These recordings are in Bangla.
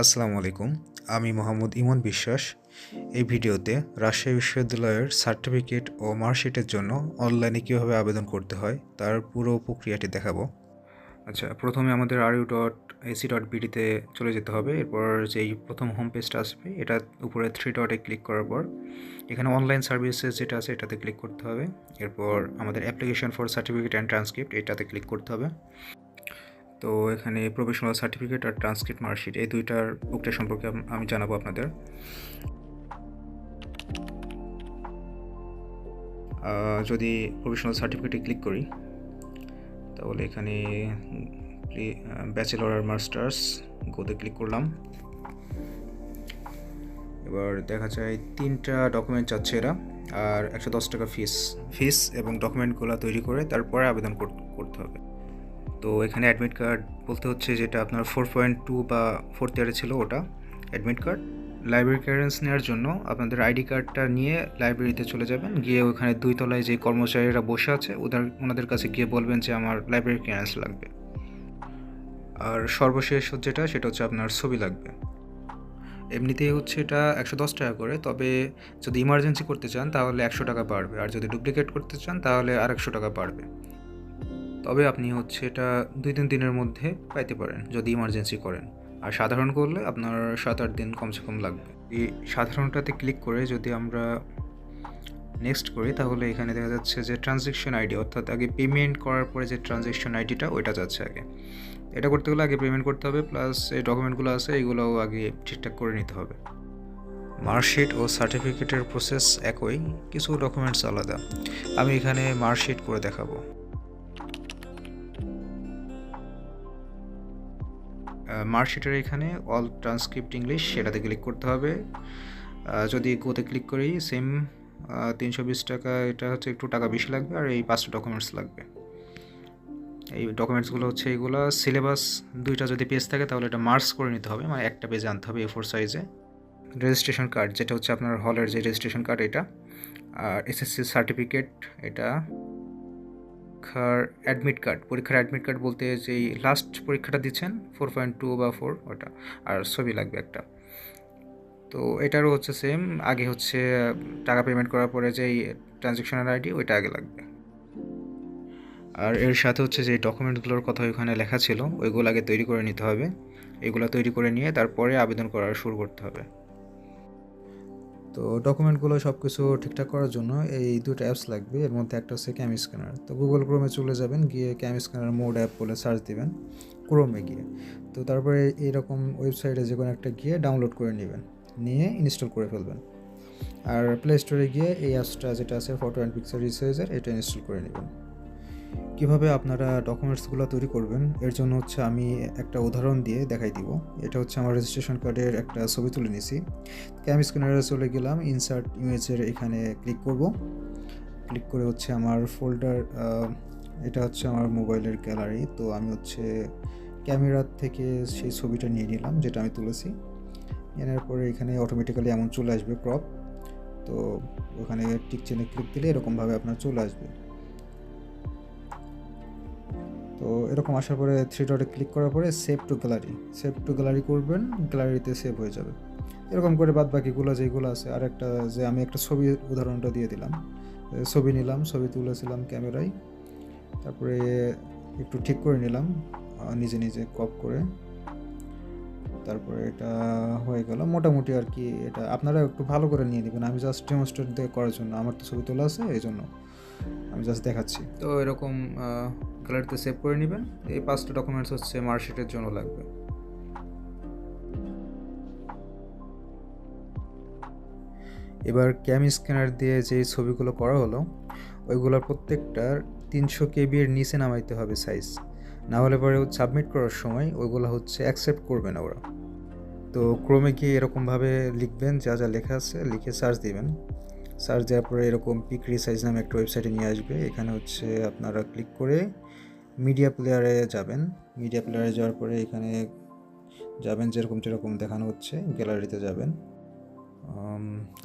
আসসালামু আলাইকুম। আমি মোহাম্মদ ইমন বিশ্বাস। এই ভিডিওতে রাজশাহী বিশ্ববিদ্যালয়ের সার্টিফিকেট ও মার্কশিটের জন্য অনলাইনে কীভাবে আবেদন করতে হয়, তার পুরো প্রক্রিয়াটি দেখাবো। আচ্ছা প্রথমে আমাদের R U dot AC dot বিডিতে চলে যেতে হবে। এরপর যেই প্রথম হোম পেজটা আসবে, এটা উপরে থ্রি ডটে ক্লিক করার পর এখানে অনলাইন সার্ভিসেস যেটা আছে, এটাতে ক্লিক করতে হবে। এরপর আমাদের application for certificate and transcript এটাতে ক্লিক করতে হবে। তো এখানে প্রফেশনাল সার্টিফিকেট আর ট্রান্সক্রিপ্ট মার্কশিট, এই দুইটার প্রক্রিয়া সম্পর্কে আমি জানাব আপনাদের। যদি প্রফেশনাল সার্টিফিকেটে ক্লিক করি, তাহলে এখানে ব্যাচেলর আর মাস্টার্স গোতে ক্লিক করলাম। এবার দেখা যায় তিনটা ডকুমেন্ট চাচ্ছে এরা, আর একশো দশ টাকা ফিস ফিস এবং ডকুমেন্টগুলো তৈরি করে তারপরে আবেদন কর- করতে হবে। তো এখানে অ্যাডমিট কার্ড বলতে হচ্ছে যেটা আপনার ফোর পয়েন্ট টু বা ফোর্থ ইয়ারে ছিল ওটা অ্যাডমিট কার্ড লাইব্রেরি ক্লিয়ারেন্স নেওয়ার জন্য আপনাদের আইডি কার্ডটা নিয়ে লাইব্রেরিতে চলে যাবেন। গিয়ে ওখানে দুই তলায় যে কর্মচারীরা বসে আছে, ওদের ওনাদের কাছে গিয়ে বলবেন যে আমার লাইব্রেরি ক্লিয়ারেন্স লাগবে। আর সর্বশেষ যেটা, সেটা হচ্ছে আপনার ছবি লাগবে। এমনিতেই হচ্ছে এটা একশো দশ টাকা করে, তবে যদি ইমার্জেন্সি করতে চান তাহলে একশো টাকা বাড়বে। আর যদি ডুপ্লিকেট করতে চান তাহলে আর একশো টাকা বাড়বে। তবে আপনি হচ্ছে এটা দুই তিন দিনের মধ্যে পাইতে পারেন যদি ইমার্জেন্সি করেন। আর সাধারণ করলে আপনার সাত আট দিন কমসে কম লাগবে। এই সাধারণটাতে ক্লিক করে যদি আমরা নেক্সট করি, তাহলে এখানে দেখা যাচ্ছে যে ট্রানজেকশন আইডি অর্থাৎ আগে পেমেন্ট করার পরে যে ট্রানজেকশন আইডিটা ওইটা যাচ্ছে আগে। এটা করতে গেলে আগে পেমেন্ট করতে হবে প্লাস এই ডকুমেন্টগুলো আছে, এগুলোও আগে ঠিকঠাক করে নিতে হবে। মার্কশিট ও সার্টিফিকেটের প্রসেস একই, কিছু ডকুমেন্টস আলাদা। আমি এখানে মার্কশিট করে দেখাবো। মার্কশিটের এখানে অল ট্রান্সক্রিপ্ট ইংলিশ সেটাতে ক্লিক করতে হবে। যদি গোতে ক্লিক করি সেম তিনশো বিশ টাকা, এটা হচ্ছে একটু টাকা বেশি লাগবে আর এই পাঁচটা ডকুমেন্টস লাগবে। এই ডকুমেন্টসগুলো হচ্ছে এইগুলো সিলেবাস দুইটা যদি পেজ থাকে, তাহলে এটা মার্কস করে নিতে হবে। মানে একটা পেজ আনতে হবে এ ফোর সাইজে রেজিস্ট্রেশন কার্ড যেটা হচ্ছে আপনার হলের যে রেজিস্ট্রেশন কার্ড এটা। আর এসএসসি সার্টিফিকেট এটা। পরীক্ষার অ্যাডমিট কার্ড পরীক্ষার অ্যাডমিট কার্ড বলতে যেই লাস্ট পরীক্ষাটা দিচ্ছেন ফোর পয়েন্ট টু বা ফোর ওটা, আর ছবি লাগবে একটা। তো এটারও হচ্ছে সেম আগে হচ্ছে টাকা পেমেন্ট করার পরে যেই ট্রানজ্যাকশনের আইডি ওইটা আগে লাগবে। আর এর সাথে হচ্ছে যে ডকুমেন্টগুলোর কথা ওইখানে লেখা ছিল, ওইগুলো আগে তৈরি করে নিতে হবে। এগুলো তৈরি করে নিয়ে তারপরে আবেদন করা শুরু করতে হবে। তো ডকুমেন্টগুলো সব কিছু ঠিকঠাক করার জন্য এই দুটো অ্যাপস লাগবে। এর মধ্যে একটা হচ্ছে ক্যাম স্ক্যানার তো গুগল ক্রোমে চলে যাবেন, গিয়ে ক্যাম স্ক্যানার মোড অ্যাপ বলে সার্চ দেবেন ক্রোমে গিয়ে। তো তারপরে এইরকম ওয়েবসাইটে যে কোনো একটা গিয়ে ডাউনলোড করে নেবেন, নিয়ে ইনস্টল করে ফেলবেন। আর প্লে স্টোরে গিয়ে এই অ্যাপসটা যেটা আছে ফটো অ্যান্ড পিকচার রিসাইজার এটা ইনস্টল করে নেবেন। কীভাবে আপনারা ডকুমেন্টসগুলো তৈরি করবেন, এর জন্য হচ্ছে আমি একটা উদাহরণ দিয়ে দেখাই দিব। এটা হচ্ছে আমার রেজিস্ট্রেশন কার্ডের একটা ছবি তুলে নিয়েছি ক্যাম স্ক্যানারে চলে গেলাম ইনসার্ট ইমেজের এখানে ক্লিক করব। ক্লিক করে হচ্ছে আমার ফোল্ডার এটা হচ্ছে আমার মোবাইলের গ্যালারি তো আমি হচ্ছে ক্যামেরার থেকে সেই ছবিটা নিয়ে নিলাম, যেটা আমি তুলেছি। নেওয়ার পরে এখানে অটোমেটিক্যালি এমন চলে আসবে ক্রপ তো ওখানে টিক চেনে ক্লিক দিলে এরকমভাবে আপনার চলে আসবে। তো এরকম আসার পরে থ্রি ডটে ক্লিক করার পরে save to gallery save to gallery করবেন গ্যালারিতে সেভ হয়ে যাবে। এরকম করে বাদ বাকিগুলো যেগুলো আছে আর একটা যে আমি একটা ছবি উদাহরণটা দিয়ে দিলাম। ছবি নিলাম, ছবি তুলেছিলাম ক্যামেরায়। তারপরে একটু ঠিক করে নিলাম নিজে নিজে কপ করে। তারপরে এটা হয়ে গেল। মোটামুটি আর কি এটা আপনারা একটু ভালো করে নিয়ে নেবেন। আমি জাস্ট ডেমনস্ট্রেট করার জন্য। আমার তো ছবি তোলা আছে এই জন্য আমি জাস্ট দেখাচ্ছি। তো এরকম গ্যালারিতে সেভ করে নেবেন। এই পাঁচটা ডকুমেন্টস হচ্ছে মার্কশিটের জন্য লাগবে। এবার ক্যাম স্ক্যানার দিয়ে যে ছবিগুলো করা হলো, ওইগুলোর প্রত্যেকটার তিনশো কেবির নিচে নামাইতে হবে সাইজ না হলে পরে সাবমিট করার সময় ওইগুলো হচ্ছে অ্যাকসেপ্ট করবে না ওরা। তো ক্রমে গিয়ে এরকমভাবে লিখবেন, যা যা লেখা আছে লিখে সার্চ দিবেন। সার্চ দেওয়ার পরে এরকম পিক রিসাইজ নামে একটা ওয়েবসাইটে নিয়ে আসবে। এখানে হচ্ছে আপনারা ক্লিক করে মিডিয়া প্লেয়ারে যাবেন। মিডিয়া প্লেয়ারে যাওয়ার পরে এখানে যাবেন যেরকম যেরকম দেখানো হচ্ছে গ্যালারিতে যাবেন।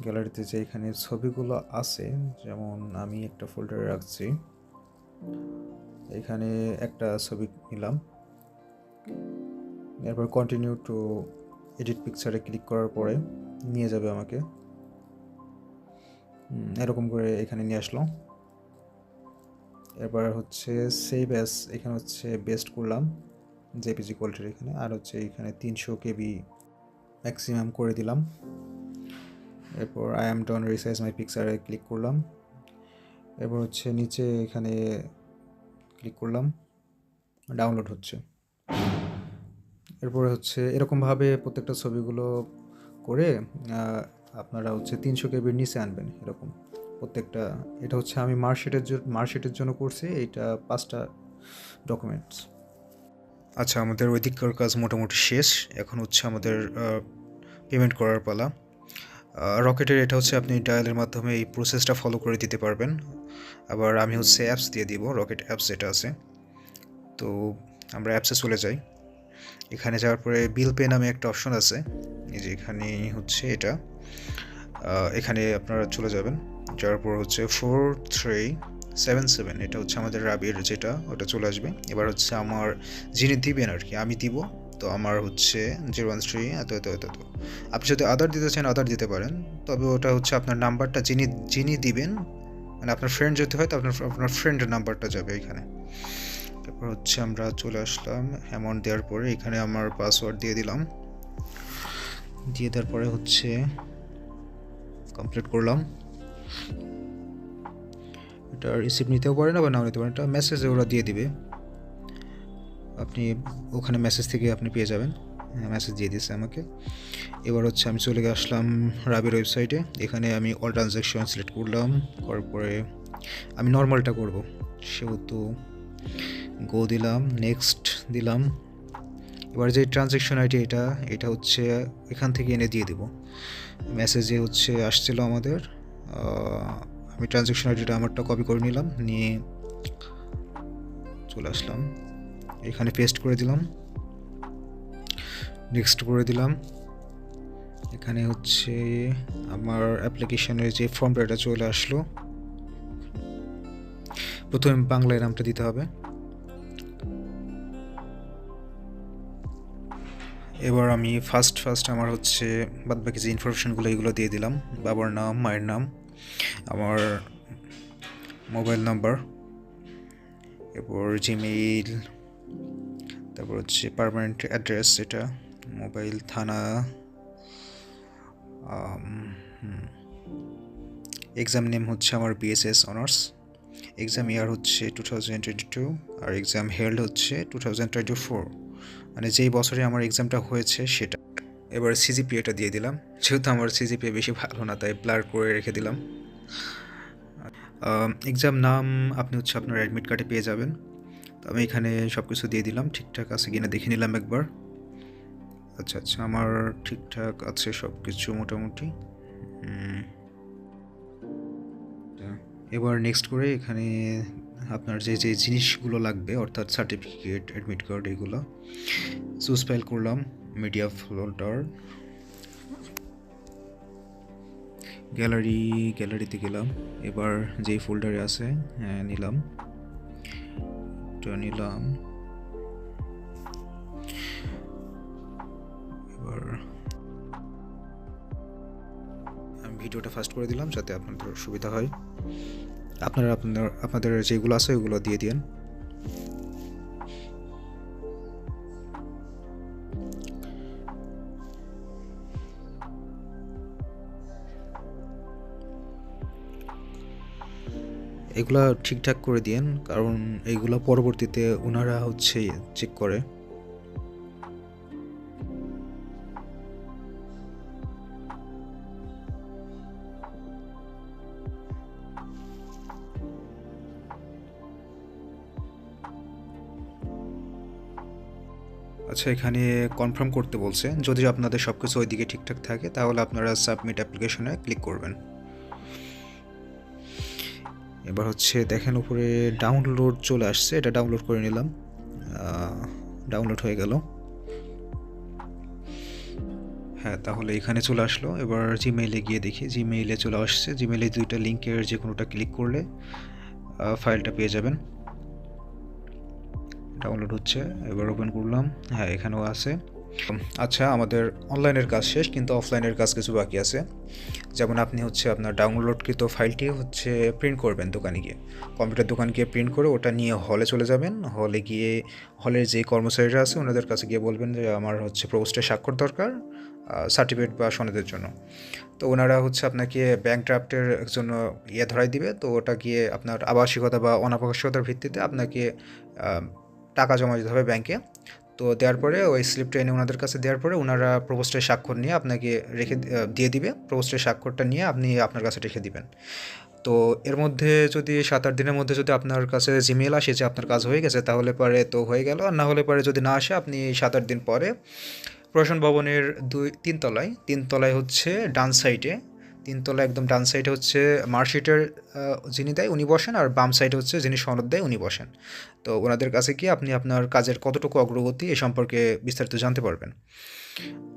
গ্যালারিতে যে এখানে ছবিগুলো আছে, যেমন আমি একটা ফোল্ডারে রাখছি। এখানে একটা ছবি নিলাম। এরপর কন্টিনিউ টু এডিট পিকচারে ক্লিক করার পরে নিয়ে যাবে আমাকে। এরকম করে এখানে নিয়ে আসলো। এবার হচ্ছে সেভ অ্যাস এখানে হচ্ছে বেস্ট করলাম জেপিজি কোয়ালিটির এখানে, আর হচ্ছে এখানে তিনশো কেবি ম্যাক্সিমাম করে দিলাম। এরপর I am done resize my পিকচারে click করলাম। এরপর হচ্ছে নিচে এখানে ক্লিক করলাম ডাউনলোড হচ্ছে। এরপরে হচ্ছে এরকমভাবে প্রত্যেকটা ছবিগুলো করে আপনারা হচ্ছে তিনশো কেবির নিচে আনবেন এরকম। প্রত্যেকটা, এটা হচ্ছে আমি মার্কশিটের জন্য মার্কশিটের জন্য করছি, এইটা পাঁচটা ডকুমেন্টস আচ্ছা আমাদের ওই দিককার কাজ মোটামুটি শেষ। এখন হচ্ছে আমাদের পেমেন্ট করার পালা। রকেটের এটা হচ্ছে আপনি ডায়ালের মাধ্যমে এই প্রসেসটা ফলো করে দিতে পারবেন। আবার আমি হচ্ছে অ্যাপস দিয়ে দিব, রকেট অ্যাপস যেটা আছে। তো আমরা অ্যাপসে চলে যাই। এখানে যাওয়ার পরে বিল পে নামে একটা অপশন আছে। এই যে এখানে হচ্ছে এটা। এখানে আপনারা চলে যাবেন। যাওয়ার পর হচ্ছে ফোর থ্রি সেভেন সেভেন এটা হচ্ছে আমাদের রাবির যেটা, ওটা চলে আসবে। এবার হচ্ছে আমার, যিনি দিবেন আর কি, আমি দিব। তো আমার হচ্ছে জিরো ওয়ান থ্রি এত এত এত এত। আপনি যদি আদার দিতে চান আদার দিতে পারেন। তবে ওটা হচ্ছে আপনার নাম্বারটা, যিনি যিনি দিবেন মানে আপনার ফ্রেন্ড যদি হয়, তো আপনার আপনার ফ্রেন্ডের নাম্বারটা যাবে এখানে। তারপর হচ্ছে আমরা চলে আসলাম অ্যামাউন্ট দেওয়ার পরে এখানে আমার পাসওয়ার্ড দিয়ে দিলাম। দিয়ে দেওয়ার পরে হচ্ছে কমপ্লিট করলাম। এটা রিসিভ নিতেও পারেন আবার নাও নিতে পারেন। এটা মেসেজে ওরা দিয়ে দিবে। আপনি ওখানে মেসেজ থেকে আপনি পেয়ে যাবেন। মেসেজ দিয়ে দিয়েছে আমাকে। এবার হচ্ছে আমি চলে আসলাম রাবির ওয়েবসাইটে এখানে আমি অল ট্রানজ্যাকশন সিলেক্ট করলাম। করার পরে আমি নর্মালটা করব। সেহেতু গো দিলাম নেক্সট দিলাম। এবার যে ট্রানজ্যাকশন আইডি এটা এটা হচ্ছে এখান থেকে এনে দিয়ে দেবো। মেসেজে হচ্ছে আসছিল আমাদের আমি ট্রানজ্যাকশন আইডিটা আমারটা কপি করে নিলাম, নিয়ে চলে আসলাম। এখানে পেস্ট করে দিলাম। নেক্সট করে দিলাম। এখানে হচ্ছে আমার অ্যাপ্লিকেশনের যে ফর্মটা এটা চলে আসলো। প্রথমে বাংলায় নামটা দিতে হবে। এবার আমি ফার্স্ট ফার্স্ট আমার হচ্ছে বাদ বাকি যে ইনফরমেশনগুলো এগুলো দিয়ে দিলাম, বাবার নাম, মায়ের নাম, আমার মোবাইল নাম্বার এরপর জিমেইল তারপর হচ্ছে পারমানেন্ট অ্যাড্রেস এটা মোবাইল থানা এক্সাম নেম হচ্ছে আমার বিএসএস অনার্স এক্সাম ইয়ার হচ্ছে টু থাউজেন্ড টোয়েন্টি টু আর এক্সাম হেল্ড হচ্ছে টু থাউজেন্ড টোয়েন্টি ফোর মানে যেই বছরে আমার এক্সামটা হয়েছে সেটা। এবার সিজিপিএটা দিয়ে দিলাম। যেহেতু আমার সিজিপিএ বেশি ভালো না তাই ব্লার করে রেখে দিলাম। এক্সাম নাম আপনি হচ্ছে আপনার অ্যাডমিট কার্ডে পেয়ে যাবেন। তো আমি এখানে সব কিছু দিয়ে দিলাম। ঠিকঠাক আছে কিনা দেখে নিলাম একবার। আচ্ছা আচ্ছা আমার ঠিকঠাক আছে সব কিছু মোটামুটি আচ্ছা, এবার নেক্সট করে এখানে আপনার যে যে জিনিসগুলো লাগবে, অর্থাৎ সার্টিফিকেট অ্যাডমিট কার্ড এগুলো চুজ ফাইল করলাম মিডিয়া ফোল্ডার গ্যালারি গ্যালারিতে গেলাম, এবার যেই ফোল্ডারে আছে হ্যাঁ নিলাম নিলাম, এবার ভিডিওটা ফাস্ট করে দিলাম, যাতে আপনাদের সুবিধা হয়। আপনারা আপনার আপনাদের যেগুলো আছে ওগুলো দিয়ে দিন। এগুলা ঠিকঠাক করে দিন কারণ এইগুলো পরবর্তীতে ওনারা হচ্ছে চেক করে। আচ্ছা এখানে কনফার্ম করতে বলছে। যদি আপনাদের সব কিছু ওইদিকে ঠিকঠাক থাকে, তাহলে আপনারা সাবমিট অ্যাপ্লিকেশনে ক্লিক করবেন। এবার হচ্ছে দেখেন, উপরে ডাউনলোড চলে আসছে। এটা ডাউনলোড করে নিলাম। ডাউনলোড হয়ে গেল। হ্যাঁ তাহলে এখানে চলে আসলো। এবার জিমেইলে গিয়ে দেখি। জিমেইলে চলে আসছে। জিমেইলে দুইটা লিঙ্কের যে কোনোটা ক্লিক করলে ফাইলটা পেয়ে যাবেন। ডাউনলোড হচ্ছে, এবার ওপেন করলাম। হ্যাঁ এখানেও আছে। আচ্ছা আমাদের অনলাইনের কাজ শেষ, কিন্তু অফলাইনের কাজ কিছু বাকি আছে। যেমন আপনি হচ্ছে আপনার ডাউনলোডকৃত ফাইলটি হচ্ছে প্রিন্ট করবেন দোকানে গিয়ে। কম্পিউটার দোকান গিয়ে প্রিন্ট করে ওটা নিয়ে হলে চলে যাবেন। হলে গিয়ে হলের যে কর্মচারীরা আছে, ওনাদের কাছে গিয়ে বলবেন যে, আমার হচ্ছে প্রোস্টের স্বাক্ষর দরকার সার্টিফিকেট বা সনদের জন্য। তো ওনারা হচ্ছে আপনাকে ব্যাংক ড্রাফটের জন্য ইয়ে ধরাই দিবে। তো ওটা গিয়ে আপনার আবাসিকতা বা অনাবশ্যকতার ভিত্তিতে আপনাকে টাকা জমা দিতে হবে ব্যাংকে তো দেওয়ার পরে ওই স্লিপটা এনে ওনাদের কাছে দেওয়ার পরে ওনারা প্রপোস্টের স্বাক্ষর নিয়ে আপনাকে রেখে দিয়ে দিবে। প্রপোস্টের স্বাক্ষরটা নিয়ে আপনি আপনার কাছে রেখে দিবেন। তো এর মধ্যে যদি সাত আট দিনের মধ্যে যদি আপনার কাছে জিমেল আসে যে আপনার কাজ হয়ে গেছে, তাহলে পরে তো হয়ে গেল। আর না হলে পরে যদি না আসে, আপনি সাত আট দিন পরে প্রশাসন ভবনের দুই তিনতলায় তিনতলায় হচ্ছে ডান সাইডে তিনতলা একদম ডান সাইডে হচ্ছে মার্কশিটের যিনি দেয় উনি বসেন আর বাম সাইডে হচ্ছে যিনি সনদ দেয় উনি বসেন। তো ওনাদের কাছে গিয়ে আপনি আপনার কাজের কতটুকু অগ্রগতি এ সম্পর্কে বিস্তারিত জানতে পারবেন।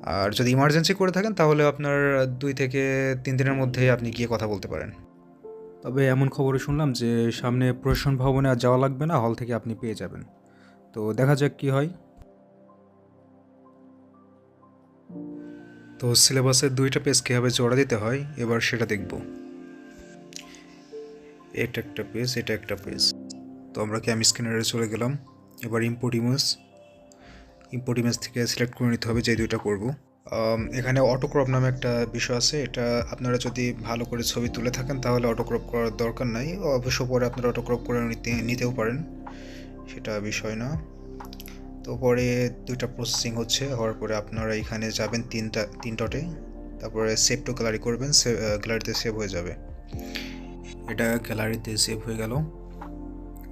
আর যদি ইমার্জেন্সি করে থাকেন তাহলে আপনার দুই থেকে তিন দিনের মধ্যে আপনি গিয়ে কথা বলতে পারেন। তবে এমন খবরে শুনলাম যে সামনে প্রশাসন ভবনে আর যাওয়া লাগবে না, হল থেকে আপনি পেয়ে যাবেন। তো দেখা যাক কি হয়। তো সিলেবাসের দুইটা পেজ কীভাবে জোড়া দিতে হয়, এবার সেটা দেখব। এটা একটা পেজ এটা একটা পেজ তো আমরা ক্যাম স্ক্যানারে চলে গেলাম। এবার ইম্পোর্ট ইমেজ ইম্পোর্ট ইমেজ থেকে সিলেক্ট করে নিতে হবে যে দুইটা করব। এখানে অটোক্রপ নামে একটা বিষয় আছে। এটা আপনারা যদি ভালো করে ছবি তুলে থাকেন, তাহলে অটোক্রপ করার দরকার নাই। অবশ্য পরে আপনারা অটোক্রপ করে নিতে, নিতেও পারেন। সেটা বিষয় না। তো পরে দুইটা প্রসেসিং হচ্ছে, হওয়ার পরে আপনারা এখানে যাবেন তিনটা, তিন ডটে তারপরে সেভ টু গ্যালারি করবেন গ্যালারিতে সেভ হয়ে যাবে। এটা গ্যালারিতে সেভ হয়ে গেল।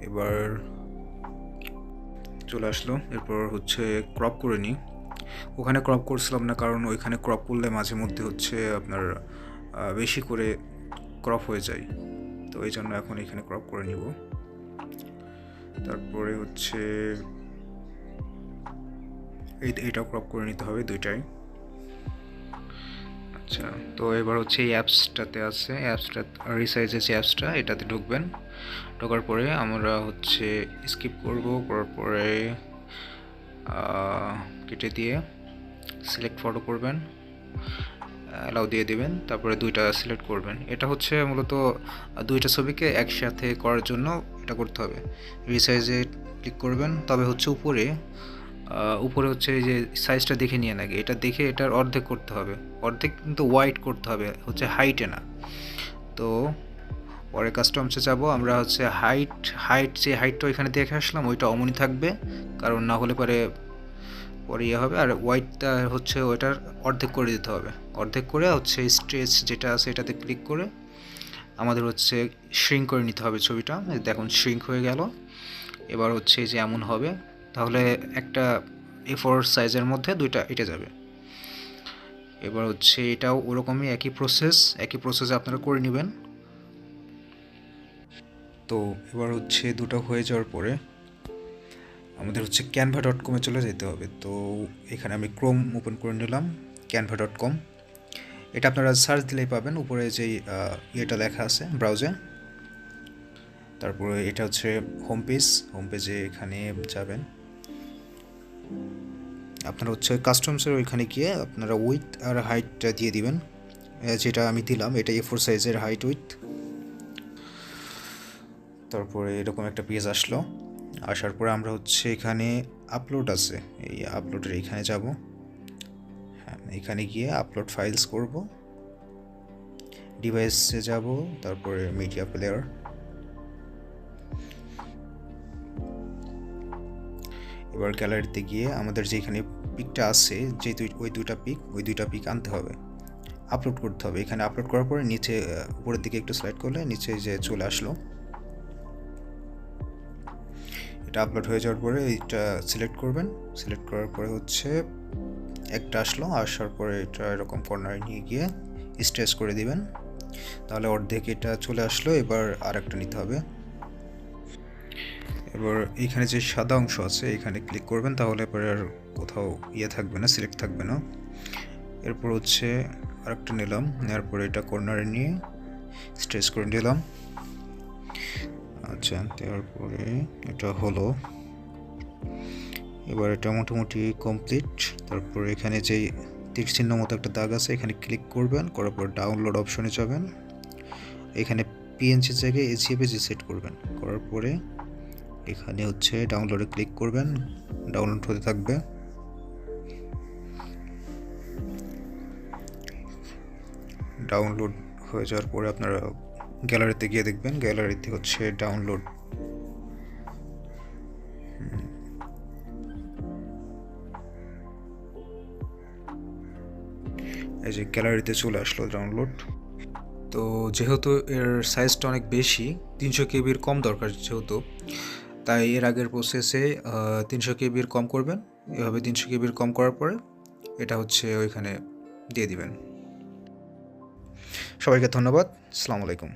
এবার চলে আসলো। এরপর হচ্ছে ক্রপ করে নিই। ওখানে ক্রপ করছিলাম না, কারণ ওইখানে ক্রপ করলে মাঝে মধ্যে হচ্ছে আপনার বেশি করে ক্রপ হয়ে যায়। তো এই জন্য এখন এখানে ক্রপ করে নিব। তারপরে হচ্ছে এই এইটাও ক্রপ করে নিতে হবে দুইটাই। আচ্ছা তো এবার হচ্ছে এই অ্যাপসটাতে আছে। অ্যাপসটা রিসাইজের যে অ্যাপসটা এটাতে ঢুকবেন। ঢোকার পরে আমরা হচ্ছে স্কিপ করব। করার পরে কেটে দিয়ে সিলেক্ট ফটো করবেন। অ্যালাউ দিয়ে দিবেন। তারপরে দুইটা সিলেক্ট করবেন। এটা হচ্ছে মূলত দুইটা ছবিকে একসাথে করার জন্য এটা করতে হবে। রিসাইজে ক্লিক করবেন। তবে হচ্ছে উপরে উপরে হচ্ছে এই যে সাইজটা দেখে নিয়ে নাকি এটা দেখে এটার অর্ধেক করতে হবে। অর্ধেক কিন্তু হোয়াইট করতে হবে, হচ্ছে হাইটে না। তো পরে কাস্টমসে যাব। আমরা হচ্ছে হাইট হাইট যে হাইটটা ওইখানে দেখে আসলাম, ওইটা অমনই থাকবে। কারণ না হলে পরে পরে ইয়ে হবে। আর হোয়াইটটা হচ্ছে ওইটার অর্ধেক করে দিতে হবে। অর্ধেক করে হচ্ছে স্ট্রেচ যেটা আছে এটাতে ক্লিক করে আমাদের হচ্ছে শ্রিঙ্ক করে নিতে হবে ছবিটা। দেখুন শ্রিঙ্ক হয়ে গেল। এবার হচ্ছে যে এমন হবে। তাহলে একটা এ ফোর সাইজের মধ্যে দুইটা এটে যাবে। এবার হচ্ছে এটাও ওরকমই একই প্রসেস একই প্রসেসে আপনারা করে নেবেন। তো এবার হচ্ছে দুটো হয়ে যাওয়ার পরে আমাদের হচ্ছে ক্যানভা ডট কমে চলে যেতে হবে। তো এখানে আমি ক্রোম ওপেন করে নিলাম ক্যানভা ডট কম এটা আপনারা সার্চ দিলেই পাবেন, উপরে যেই ইয়েটা লেখা আছে ব্রাউজে তারপরে এটা হচ্ছে হোম পেজ হোম পেজে এখানে যাবেন। আপনারা হচ্ছে কাস্টমসের ওইখানে গিয়ে আপনারা উইথ আর হাইটটা দিয়ে দিবেন। যেটা আমি দিলাম, এটা এ ফোর সাইজের হাইট উইথ তারপরে এরকম একটা পেজ আসলো। আসার পরে আমরা হচ্ছে এখানে আপলোড আছে। এই আপলোডের এখানে যাব। হ্যাঁ এখানে গিয়ে আপলোড ফাইলস করব। ডিভাইসে যাব, তারপরে মিডিয়া প্লেয়ার এবার গ্যালারিতে গিয়ে আমাদের যেখানে পিকটা আছে, যে দুই ওই দুইটা পিক, ওই দুইটা পিক আনতে হবে। আপলোড করতে হবে। এখানে আপলোড করার পরে নিচে উপরের দিকে একটু স্লাইড করলে নিচে যে চলে আসলো, এটা আপলোড হয়ে যাওয়ার পরে এটা সিলেক্ট করবেন। সিলেক্ট করার পরে হচ্ছে একটা আসলো, আসার পরে এটা এরকম কর্নারে নিয়ে গিয়ে স্ট্রেচ করে দিবেন। তাহলে অর্ধেক এটা চলে আসলো। এবার আর একটা নিতে হবে। এবার এইখানে যে সাদা অংশ আছে, এখানে ক্লিক করবেন, তাহলে এবার আর কোথাও ইয়ে থাকবে না সিলেক্ট থাকবে না। এরপর হচ্ছে আরেকটা নিলাম নেওয়ার পরে এটা কর্নারে নিয়ে স্ট্রেচ করে নিলাম। আচ্ছা দেওয়ার পরে এটা হলো। এবার এটা মোটামুটি কমপ্লিট তারপর এখানে যেই তীর চিহ্ন মতো একটা দাগ আছে, এখানে ক্লিক করবেন, করার পর ডাউনলোড অপশনে যাবেন। এখানে পিএনজি জায়গায় এজিএফএজি সেট করবেন, করার পরে এখানে হচ্ছে ডাউনলোডে ক্লিক করবেন ডাউনলোড হতে থাকবে। ডাউনলোড হয়ে যাওয়ার পরে আপনারা গ্যালারিতে গিয়ে দেখবেন গ্যালারিতে হচ্ছে ডাউনলোড এই যে গ্যালারিতে চলে আসলো ডাউনলোড তো যেহেতু এর সাইজটা অনেক বেশি, তিনশো কেবির কম দরকার যেহেতু। তাই এর আগের প্রসেসে তিনশো কেবির কম করবেন। এভাবে তিনশো কেবির কম করার পরে এটা হচ্ছে ওইখানে দিয়ে দিবেন। সবাইকে ধন্যবাদ। আসসালামু আলাইকুম।